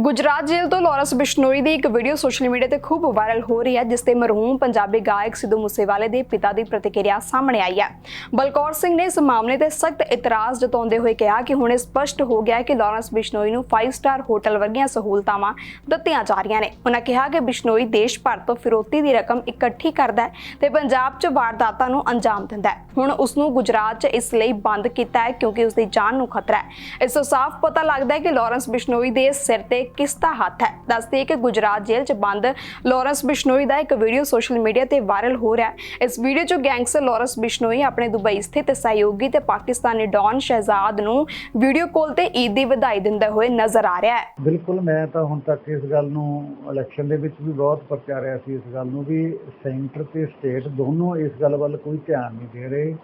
ਗੁਜਰਾਤ ਜੇਲ੍ਹ ਤੋਂ ਲਾਰੈਂਸ ਬਿਸ਼ਨੋਈ ਦੀ ਇੱਕ video social media ਤੇ ਖੂਬ ਵਾਇਰਲ ਹੋ ਰਹੀ ਹੈ, ਜਿਸ ਤੇ ਮਰਹੂਮ ਪੰਜਾਬੀ ਗਾਇਕ ਸਿੱਧੂ ਮੂਸੇਵਾਲੇ ਦੇ ਪਿਤਾ ਦੀ ਪ੍ਰਤੀਕਿਰਿਆ ਸਾਹਮਣੇ ਆਈ ਹੈ। ਬਲਕੌਰ ਸਿੰਘ ਨੇ ਇਸ ਮਾਮਲੇ ਤੇ ਸਖਤ ਇਤਰਾਜ਼ ਜਤਾਉਂਦੇ ਹੋਏ ਕਿਹਾ ਕਿ ਹੁਣ ਇਹ ਸਪਸ਼ਟ ਹੋ ਗਿਆ ਹੈ ਕਿ ਲਾਰੈਂਸ ਬਿਸ਼ਨੋਈ ਨੂੰ 5 ਸਟਾਰ ਹੋਟਲ ਵਰਗੀਆਂ ਸਹੂਲਤਾਵਾਂ ਦਿੱਤੀਆਂ ਜਾ ਰਹੀਆਂ ਨੇ। ਉਹਨਾਂ ਕਿਹਾ ਕਿ ਬਿਸ਼ਨੋਈ ਦੇਸ਼ ਭਰ ਤੋਂ ਫਿਰੋਤੀ ਦੀ ਰਕਮ ਇਕੱਠੀ ਕਰਦਾ ਹੈ ਤੇ ਪੰਜਾਬ 'ਚ ਵਾਰਦਾਤਾਂ ਨੂੰ ਅੰਜਾਮ ਦਿੰਦਾ ਹੈ। ਹੁਣ ਉਸ ਨੂੰ ਗੁਜਰਾਤ 'ਚ ਇਸ ਲਈ ਬੰਦ ਕੀਤਾ ਹੈ ਕਿਉਂਕਿ ਉਸ ਦੀ ਜਾਨ ਨੂੰ ਖਤਰਾ ਹੈ। ਇਸ ਤੋਂ ਸਾਫ਼ ਪਤਾ ਲੱਗਦਾ ਹੈ ਕਿ ਲਾਰੈਂਸ ਬਿਸ਼ਨੋਈ ਦੇ ਸਿਰ ਤੇ ਕਿਸ ਦਾ ਹੱਥ ਹੈ? ਦੱਸਦੇ ਕਿ ਗੁਜਰਾਤ ਜੇਲ੍ਹ 'ਚ ਬੰਦ ਲਾਰੈਂਸ ਬਿਸ਼ਨੋਈ ਦਾ ਇੱਕ ਵੀਡੀਓ ਸੋਸ਼ਲ ਮੀਡੀਆ ਤੇ ਵਾਇਰਲ ਹੋ ਰਿਹਾ ਹੈ। ਇਸ ਵੀਡੀਓ 'ਚ ਗੈਂਗਸਟਰ ਲਾਰੈਂਸ ਬਿਸ਼ਨੋਈ ਆਪਣੇ ਦੁਬਈ ਸਥਿਤ ਸਹਿਯੋਗੀ ਤੇ ਪਾਕਿਸਤਾਨੀ ਡੌਨ ਸ਼ਹਿਜ਼ਾਦ ਨੂੰ ਵੀਡੀਓ ਕਾਲ ਤੇ ਈਦ ਦੀ ਵਧਾਈ ਦਿੰਦੇ ਹੋਏ ਨਜ਼ਰ ਆ ਰਿਹਾ ਹੈ। ਬਿਲਕੁਲ, ਮੈਂ ਤਾਂ ਹੁਣ ਤੱਕ ਇਸ ਗੱਲ ਨੂੰ ਇਲੈਕਸ਼ਨ ਦੇ ਵਿੱਚ ਵੀ ਬਹੁਤ ਪ੍ਰਚਾਰਿਆ ਸੀ, ਇਸ ਗੱਲ ਨੂੰ ਵੀ ਸੈਂਟਰ ਤੇ ਸਟੇਟ ਦੋਨੋਂ ਇਸ ਗੱਲ ਵੱਲ ਕੋਈ ਧਿਆਨ ਨਹੀਂ ਦੇ ਰਹੇ।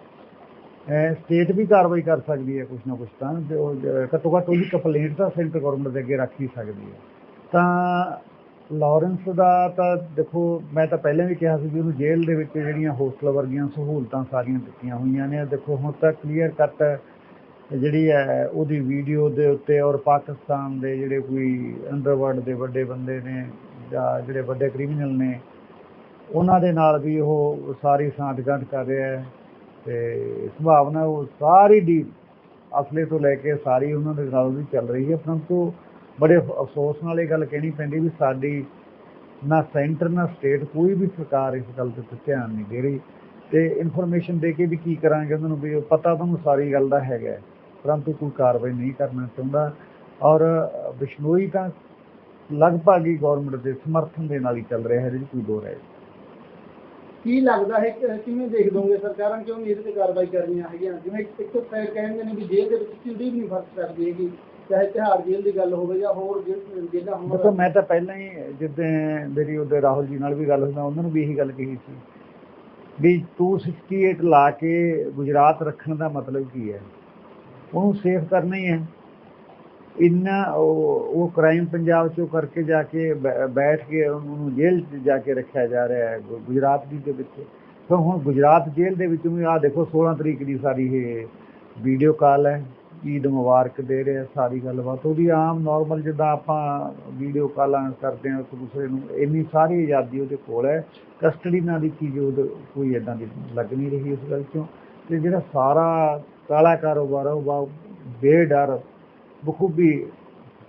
ਸਟੇਟ ਵੀ ਕਾਰਵਾਈ ਕਰ ਸਕਦੀ ਹੈ ਕੁਝ ਨਾ ਕੁਝ ਤਾਂ, ਤੇ ਉਹ ਘੱਟੋ ਘੱਟ ਉਹਦੀ ਕੰਪਲੇਂਟ ਤਾਂ ਸੈਂਟਰ ਗਵਰਨਮੈਂਟ ਦੇ ਅੱਗੇ ਰੱਖ ਹੀ ਸਕਦੀ ਹੈ। ਤਾਂ ਲਾਰੈਂਸ ਦਾ ਤਾਂ ਦੇਖੋ, ਮੈਂ ਤਾਂ ਪਹਿਲਾਂ ਵੀ ਕਿਹਾ ਸੀ ਵੀ ਉਹਨੂੰ ਜੇਲ੍ਹ ਦੇ ਵਿੱਚ ਜਿਹੜੀਆਂ ਹੋਸਟਲ ਵਰਗੀਆਂ ਸਹੂਲਤਾਂ ਸਾਰੀਆਂ ਦਿੱਤੀਆਂ ਹੋਈਆਂ ਨੇ ਦੇਖੋ ਹੁਣ ਤਾਂ ਕਲੀਅਰ ਕੱਟ ਜਿਹੜੀ ਹੈ, ਉਹਦੀ ਵੀਡੀਓ ਦੇ ਉੱਤੇ ਔਰ ਪਾਕਿਸਤਾਨ ਦੇ ਜਿਹੜੇ ਕੋਈ ਅੰਡਰਵਰਲਡ ਦੇ ਵੱਡੇ ਬੰਦੇ ਨੇ ਜਾਂ ਜਿਹੜੇ ਵੱਡੇ ਕ੍ਰਿਮੀਨਲ ਨੇ, ਉਹਨਾਂ ਦੇ ਨਾਲ ਵੀ ਉਹ ਸਾਰੀ ਸਾਂਠਗਾਂਠ ਕਰ ਰਿਹਾ ਹੈ। ਤੇ ਸੰਭਾਵਨਾ ਉਹ ਸਾਰੀ ਡੀਲ ਅਸਲੇ ਤੋਂ ਲੈ ਕੇ ਸਾਰੀ ਉਹਨਾਂ ਦੇ ਨਾਲ ਵੀ ਚੱਲ ਰਹੀ ਹੈ। ਪਰੰਤੂ ਬੜੇ ਅਫਸੋਸ ਨਾਲ ਇਹ ਗੱਲ ਕਹਿਣੀ ਪੈਂਦੀ ਵੀ ਸਾਡੀ ਨਾ ਸੈਂਟਰ ਨਾ ਸਟੇਟ ਕੋਈ ਵੀ ਸਰਕਾਰ ਇਸ ਗੱਲ ਤੇ ਧਿਆਨ ਨਹੀਂ ਦੇ ਰਹੀ ਤੇ ਇਨਫੋਰਮੇਸ਼ਨ ਦੇ ਕੇ ਵੀ ਕੀ ਕਰਾਂਗੇ ਉਹਨਾਂ ਨੂੰ ਵੀ ਪਤਾ ਤੁਹਾਨੂੰ ਸਾਰੀ ਗੱਲ ਦਾ ਹੈਗਾ ਪਰੰਤੂ ਕੋਈ ਕਾਰਵਾਈ ਨਹੀਂ ਕਰਨਾ ਚਾਹੁੰਦਾ ਔਰ ਅ, ਬਿਸ਼ਨੋਈ ਤਾਂ ਲਗਭਗ ਹੀ ਗਵਰਨਮੈਂਟ ਦੇ ਸਮਰਥਨ ਦੇ ਨਾਲ ਹੀ ਚੱਲ ਰਿਹਾ ਹੈ ਇਹਦੇ ਕੋਈ ਦੋ ਰਾਏ ਕੀ ਲੱਗਦਾ ਹੈ ਕਿ ਕਿਵੇਂ ਦੇਖ ਦੋਗੇ ਸਰਕਾਰਾਂ ਕਿਉਂ ਨਹੀਂ ਇਹਦੇ ਤੇ ਕਾਰਵਾਈ ਕਰਨੀਆਂ ਹੈਗੀਆਂ? ਜਿਵੇਂ ਇੱਕ ਇੱਕ ਤਾਂ ਕਹਿੰਦੇ ਨੇ ਵੀ ਜੇਲ੍ਹ ਦੇ ਵਿੱਚ ਚਿੜੀ ਨਹੀਂ ਫ਼ਰਕ ਸਕਦੀ ਹੈਗੀ, ਚਾਹੇ ਤਿਹਾੜ ਜੇਲ੍ਹ ਦੀ ਗੱਲ ਹੋਵੇ ਜਾਂ ਹੋਰ ਜੇਲ੍ਹ ਜੇਲ੍ਹਾਂ ਦੇਖੋ, ਮੈਂ ਤਾਂ ਪਹਿਲਾਂ ਹੀ ਜਿੱਦਾਂ ਮੇਰੀ ਉਹਦੇ ਰਾਹੁਲ ਜੀ ਨਾਲ ਵੀ ਗੱਲ ਹੋਈ ਉਹਨਾਂ ਨੂੰ ਵੀ ਇਹੀ ਗੱਲ ਕਹੀ ਸੀ ਵੀ 268 ਲਾ ਕੇ ਗੁਜਰਾਤ ਰੱਖਣ ਦਾ ਮਤਲਬ ਕੀ ਹੈ? ਉਹਨੂੰ ਸੇਫ ਕਰਨਾ ਹੀ ਹੈ। ਇੰਨਾ ਉਹ ਉਹ ਕ੍ਰਾਈਮ ਪੰਜਾਬ ਚੋਂ ਕਰਕੇ ਜਾ ਕੇ ਬੈ- ਬੈਠ ਕੇ ਉਹਨੂੰ ਜੇਲ੍ਹ 'ਚ ਜਾ ਕੇ ਰੱਖਿਆ ਜਾ ਰਿਹਾ ਹੈ, ਗੁ- ਗੁਜਰਾਤ ਦੀ ਦੇ ਵਿੱਚ। ਤਾਂ ਹੁਣ ਗੁਜਰਾਤ ਜੇਲ੍ਹ ਦੇ ਵਿੱਚ ਵੀ ਆਹ ਦੇਖੋ 16 ਤਰੀਕ ਦੀ ਸਾਰੀ ਇਹ ਵੀਡੀਓ ਕਾਲ ਹੈ, ਈਦ ਮੁਬਾਰਕ ਦੇ ਰਿਹਾ, ਸਾਰੀ ਗੱਲਬਾਤ। ਉਹਦੀ ਆਮ ਨਾਰਮਲ ਜਿੱਦਾਂ ਆਪਾਂ ਵੀਡੀਓ ਕਾਲਾਂ ਕਰਦੇ ਹਾਂ, ਇੱਕ ਦੂਸਰੇ ਨੂੰ, ਇੰਨੀ ਸਾਰੀ ਆਜ਼ਾਦੀ ਉਹਦੇ ਕੋਲ ਹੈ। ਕਸਟਡੀ ਨਾਲ ਦੀ ਚੀਜ਼ ਉਹਦੇ, ਕੋਈ ਇਦਾਂ ਦੀ ਲੱਗ ਨਹੀਂ ਰਹੀ ਉਸ ਗੱਲ ਚੋਂ। ਤੇ ਜਿਹੜਾ ਸਾਰਾ ਕਾਲਾ ਕਾਰੋਬਾਰ ਆ, ਉਹ ਬਾ, ਬੇਡਰ ਬਖੂਬੀ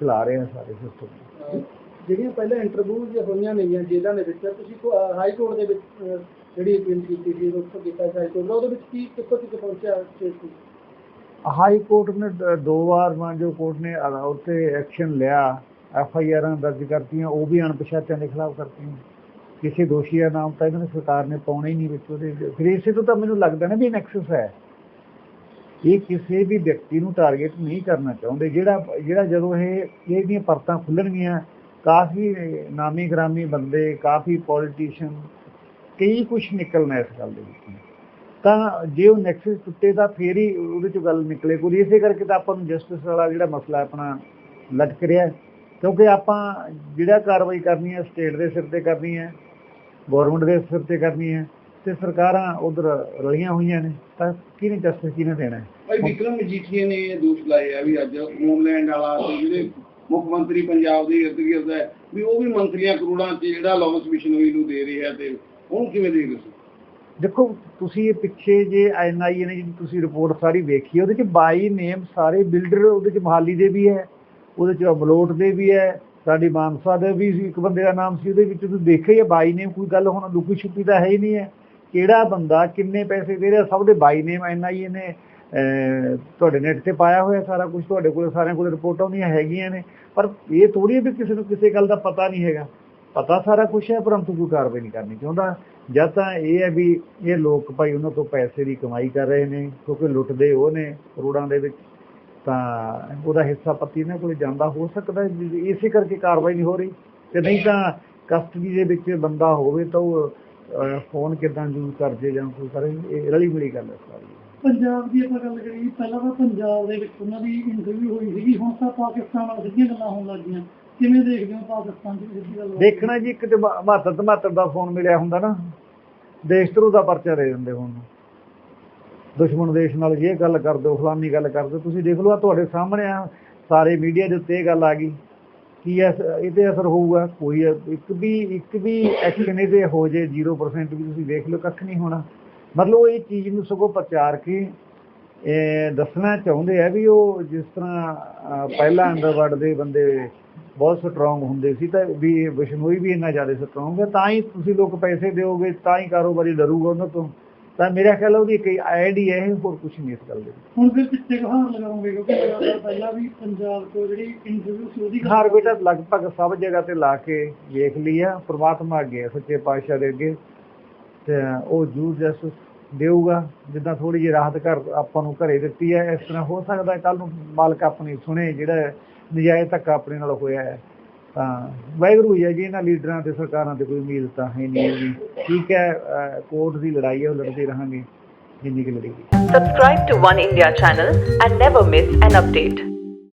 ਚਲਾ ਰਹੇ ਆ ਸਾਰੇ ਸਿਸਟਮ ਜਿਹੜੀਆਂ ਪਹਿਲਾਂ ਇੰਟਰਵਿਊ ਜੇ ਹੋਈਆਂ ਨੇਗੀਆਂ ਜੇਲ੍ਹਾਂ ਦੇ ਵਿੱਚ ਤੁਸੀਂ ਹਾਈ ਕੋਰਟ ਦੇ ਵਿੱਚ ਜਿਹੜੀ ਅਪੀਲ ਕੀਤੀ ਸੀ ਉਸ ਕੀਤਾ ਸੀ ਹਾਈ ਕੋਰਟ ਉਹਦੇ ਵਿੱਚ ਕੀ ਕਿੱਥੋਂ ਤੱਕ ਪਹੁੰਚਿਆ ਕੇਸ ਸੀ ਹਾਈ ਕੋਰਟ ਨੇ ਦ- ਵਾਰ ਮਾਂ ਜੋ ਕੋਰਟ ਨੇ ਉੱਤੇ ਐਕਸ਼ਨ ਲਿਆ ਐਫ ਆਈ ਆਰਾਂ ਦਰਜ ਕਰਤੀਆਂ ਉਹ ਵੀ ਅਣਪਛਾਤਿਆਂ ਦੇ ਖਿਲਾਫ ਕਰਤੀਆਂ। ਕਿਸੇ ਦੋਸ਼ੀ ਦਾ ਨਾਮ ਤਾਂ ਇਹਨਾਂ ਨੇ ਸਰਕਾਰ ਨੇ ਪਾਉਣਾ ਹੀ ਨਹੀਂ ਵਿੱਚ ਉਹਦੇ ਫਿਰ ਇਸੇ ਤੋਂ ਤਾਂ ਮੈਨੂੰ ਲੱਗਦਾ ਨਾ ਵੀ ਨੈਕਸਸ ਹੈ। ਇਹ ਕਿਸੇ ਵੀ ਵਿਅਕਤੀ ਨੂੰ ਟਾਰਗੇਟ ਨਹੀਂ ਕਰਨਾ ਚਾਹੁੰਦੇ। ਜਿਹੜਾ ਜਿਹੜਾ ਜਦੋਂ ਇਹ ਇਹਦੀਆਂ ਪਰਤਾਂ ਖੁੱਲਣਗੀਆਂ, ਕਾਫੀ ਨਾਮੀ ਗ੍ਰਾਮੀ ਬੰਦੇ, ਕਾਫੀ ਪੋਲੀਟੀਸ਼ੀਅਨ ਕਈ ਕੁਝ ਨਿਕਲਣਾ ਇਸ ਗੱਲ ਦੇ ਵਿੱਚ। ਤਾਂ ਜੇ ਉਹ ਨੈਕਸਸ ਟੁੱਟੇ ਤਾਂ ਫੇਰ ਹੀ ਉਹਦੇ 'ਚੋਂ ਗੱਲ ਨਿਕਲੇ। ਕੋਈ ਇਸੇ ਕਰਕੇ ਤਾਂ ਆਪਾਂ ਨੂੰ ਜਸਟਿਸ ਵਾਲਾ ਜਿਹੜਾ ਮਸਲਾ ਆਪਣਾ ਲਟਕ ਰਿਹਾ ਕਿਉਂਕਿ ਆਪਾਂ ਜਿਹੜਾ ਕਾਰਵਾਈ ਕਰਨੀ ਹੈ ਸਟੇਟ ਦੇ ਸਿਰ ਤੇ ਕਰਨੀ ਹੈ ਗਵਰਨਮੈਂਟ ਦੇ ਸਿਰ ਤੇ ਕਰਨੀ ਹੈ ਤੇ ਸਰਕਾਰਾਂ ਉਧਰ ਰਲੀਆਂ ਹੋਈਆਂ ਨੇ ਤਾਂ ਕਿਹਨੇ ਜਸਟਿਸ ਕਿਹਨੇ ਦੇਣਾ? ਭਾਈ ਵਿਕਰਮ ਮਜੀਠੀਆ ਨੇ ਇਹ ਦੋਸ਼ ਲਾਏ ਆ ਵੀ ਅੱਜ ਹੋਮਲੈਂਡ ਵਾਲਾ ਤੇ ਜਿਹੜੇ ਮੁੱਖ ਮੰਤਰੀ ਪੰਜਾਬ ਦੇ ਇਰਦ ਗਿਰਦ ਹੈ ਵੀ ਉਹ ਵੀ ਮੰਤਰੀਆਂ ਕਰੋੜਾਂ ਚ ਜਿਹੜਾ ਲਾਰੈਂਸ ਬਿਸ਼ਨੋਈ ਨੂੰ ਦੇ ਰਹੇ ਤੇ ਉਹਨੂੰ ਕਿਵੇਂ ਦੇਖਦੇ ਹੋ ਦੇਖੋ ਤੁਸੀਂ ਇਹ ਪਿੱਛੇ ਜੇ ਐਨਆਈਏ ਨੇ ਜਿਹੜੀ ਤੁਸੀਂ ਰਿਪੋਰਟ ਸਾਰੀ ਵੇਖੀ ਉਹਦੇ ਚ 22 ਨੇਮ ਸਾਰੇ ਬਿਲਡਰ ਉਹਦੇ ਚ ਮਹਾਲੀ ਦੇ ਵੀ ਹੈ ਉਹਦੇ ਚ ਅਮਲੋਟ ਦੇ ਵੀ ਹੈ ਸਾਡੀ ਮਾਨਸਾ ਦੇ ਵੀ ਇੱਕ ਬੰਦੇ ਦਾ ਨਾਮ ਸੀ ਉਹਦੇ ਵਿੱਚ ਤੁਸੀਂ ਦੇਖਿਆ ਹੀ ਹੈ 22 ਨੇਮ ਕੋਈ ਗੱਲ ਹੁਣ ਲੁਕੀ ਛੁਪੀ ਤਾਂ ਹੈ ਹੀ ਨਹੀਂ ਹੈ। ਕਿਹੜਾ ਬੰਦਾ, ਕਿੰਨੇ ਪੈਸੇ ਦੇ ਰਿਹਾ, ਸਭ ਦੇ ਬਾਈ ਨੇਮ ਐਨਆਈਏ ਨੇ ਤੁਹਾਡੇ ਨੈਟ ਤੇ ਪਾਇਆ ਹੋਇਆ ਸਾਰਾ ਕੁਝ ਤੁਹਾਡੇ ਕੋਲ ਸਾਰਿਆਂ ਕੋਲ ਰਿਪੋਰਟਾਂ ਉਹਦੀਆਂ ਹੈਗੀਆਂ ਨੇ। ਪਰ ਇਹ ਥੋੜੀ ਵੀ ਕਿਸੇ ਨੂੰ ਕਿਸੇ ਗੱਲ ਦਾ ਪਤਾ ਨਹੀਂ ਹੈਗਾ। ਪਤਾ ਸਾਰਾ ਕੁਝ ਹੈ, ਪਰੰਤੂ ਕੋਈ ਕਾਰਵਾਈ ਨਹੀਂ ਕਰਨੀ ਚਾਹੁੰਦਾ। ਜਾਂ ਤਾਂ ਇਹ ਹੈ ਵੀ ਇਹ ਲੋਕ ਭਾਈ ਉਹਨਾਂ ਤੋਂ ਪੈਸੇ ਦੀ ਕਮਾਈ ਕਰ ਰਹੇ ਨੇ, ਕਿਉਂਕਿ ਲੁੱਟਦੇ ਉਹ ਨੇ ਕਰੋੜਾਂ ਦੇ ਵਿੱਚ। ਤਾਂ ਉਹਦਾ ਹਿੱਸਾ ਪੱਤੀ ਇਹਨਾਂ ਕੋਲ ਜਾਂਦਾ, ਹੋ ਸਕਦਾ ਇਸੇ ਕਰਕੇ ਕਾਰਵਾਈ ਨਹੀਂ ਹੋ ਰਹੀ। ਤੇ ਨਹੀਂ ਤਾਂ ਕਸਟਡੀ ਦੇ ਵਿੱਚ ਬੰਦਾ ਹੋਵੇ ਤਾਂ ਉਹ ਫੋਨ ਕਿਦਾਂ ਯੂਜ਼ ਕਰ ਜੇ ਕੋਈ ਕਰੇ ਇਹ ਰਲੀ ਮਿਲੀ ਗੱਲ ਹੈ ਸਾਰੀ। ਪੰਜਾਬ ਦੀ ਆਪਾਂ ਗੱਲ ਕਰੀਏ ਪਹਿਲਾਂ ਤਾਂ ਪੰਜਾਬ ਦੇ ਵਿੱਚ ਉਹਨਾਂ ਦੀ ਇੰਟਰਵਿਊ ਹੋਈ ਸੀਗੀ ਹੁਣ ਤਾਂ ਪਾਕਿਸਤਾਨ ਨਾਲ ਸਿੱਧੀਆਂ ਗੱਲਾਂ ਹੋਣ ਲੱਗੀਆਂ ਕਿਵੇਂ ਦੇਖਦੇ ਹੋ ਪਾਕਿਸਤਾਨ ਦੀ ਸਿੱਧੀ ਗੱਲ? ਦੇਖਣਾ ਜੀ ਇੱਕ ਤੇ ਮਾਤਰ ਧਮਾਤਰ ਦਾ ਫੋਨ ਮਿਲਿਆ ਹੁੰਦਾ ਨਾ ਦੇਸ਼ ਧਰੂ ਦਾ ਪਰਚਾ ਦੇ ਦਿੰਦੇ ਹੁਣ। ਦੁਸ਼ਮਣ ਦੇਸ਼ ਨਾਲ ਇਹ ਗੱਲ ਕਰ ਦਿਓ ਫਲਾਨੀ ਗੱਲ ਕਰ ਦਿਓ ਤੁਸੀਂ ਦੇਖ ਲਓ ਆ ਤੁਹਾਡੇ ਸਾਹਮਣੇ ਆ ਸਾਰੇ ਮੀਡੀਆ ਦੇ ਉੱਤੇ ਇਹ ਗੱਲ ਆ ਗਈ। ਕੀ ਐਸ ਇਹਦੇ ਅਸਰ ਹੋਊਗਾ? ਕੋਈ ਇੱਕ ਵੀ ਇੱਕ ਵੀ ਐਕਸ਼ਨ ਇਹਦੇ ਹੋ ਜੇ 0% ਵੀ ਤੁਸੀਂ ਦੇਖ ਲਓ, ਕੱਖ ਨਹੀਂ ਹੋਣਾ। ਮਤਲਬ ਉਹ ਇਹ ਚੀਜ਼ ਨੂੰ ਸਗੋਂ ਪ੍ਰਚਾਰ ਕੇ ਇਹ ਦੱਸਣਾ ਚਾਹੁੰਦੇ ਆ ਵੀ ਉਹ ਜਿਸ ਤਰ੍ਹਾਂ ਪਹਿਲਾਂ ਅੰਡਰਵਰਲਡ ਦੇ ਬੰਦੇ ਬਹੁਤ ਸਟਰੋਂਗ ਹੁੰਦੇ ਸੀ, ਤਾਂ ਵੀ ਬਿਸ਼ਨੋਈ ਵੀ ਇੰਨਾ ਜ਼ਿਆਦਾ ਸਟਰੋਂਗ ਹੈ ਤਾਂ ਹੀ ਤੁਸੀਂ ਲੋਕ ਪੈਸੇ ਦਿਓਗੇ, ਤਾਂ ਹੀ ਕਾਰੋਬਾਰੀ ਡਰੂਗਾ ਉਹਨਾਂ ਤੋਂ। ਤਾਂ ਮੇਰਾ ਖਿਆਲ ਉਹਦੀ ਇੱਕ ਐਡ ਹੀ ਹੋਰ ਕੁਝ ਨਹੀਂ ਇਸ ਗੱਲ ਦੇ। ਹੁਣ ਫਿਰ ਕਿੱਥੇ ਕਹਾਰ ਲਗਾਉਂਗੇ ਕਿਉਂਕਿ ਲਗਾਤਾਰ ਪਹਿਲਾਂ ਵੀ ਪੰਜਾਬ ਤੋਂ ਜਿਹੜੀ ਇੰਟਰਵਿਊ ਸੀ ਉਹਦੀ ਹਾਰ ਬੇਟਾ ਲਗਭਗ ਸਭ ਜਗ੍ਹਾ ਤੇ ਲਾ ਕੇ ਵੇਖ ਲਈ ਆ ਪ੍ਰਮਾਤਮਾ ਅੱਗੇ ਸੱਚੇ ਪਾਤਸ਼ਾਹ ਦੇ ਅੱਗੇ ਤੇ ਉਹ ਜੂਰ ਜਸਟਿਸ ਦੇਊਗਾ ਜਿੱਦਾਂ ਥੋੜੀ ਜਿਹੀ ਰਾਹਤ ਘਰ ਆਪਾਂ ਨੂੰ ਘਰੇ ਦਿੱਤੀ ਹੈ ਇਸ ਤਰ੍ਹਾਂ ਹੋ ਸਕਦਾ ਕੱਲ ਨੂੰ ਮਾਲਕ ਆਪਣੀ ਸੁਣੇ ਜਿਹੜਾ ਨਜਾਇਜ਼ ਧੱਕਾ ਆਪਣੇ ਨਾਲ ਹੋਇਆ ਹੈ ਤਾਂ ਵਾਹਿਗੁਰੂ ਹੈ ਜੀ, ਇਹਨਾਂ ਲੀਡਰਾਂ ਤੇ ਸਰਕਾਰਾਂ ਤੇ ਕੋਈ ਉਮੀਦ ਤਾਂ ਹੈ ਨਹੀਂ ਜੀ ਠੀਕ ਹੈ ਕੋਰਟ ਦੀ ਲੜਾਈ ਹੈ, ਉਹ ਲੜਦੇ ਰਹਾਂਗੇ, ਜਿੰਨੀ ਕਿ ਲੜੇਗੀ Subscribe to One India channel and never miss an update.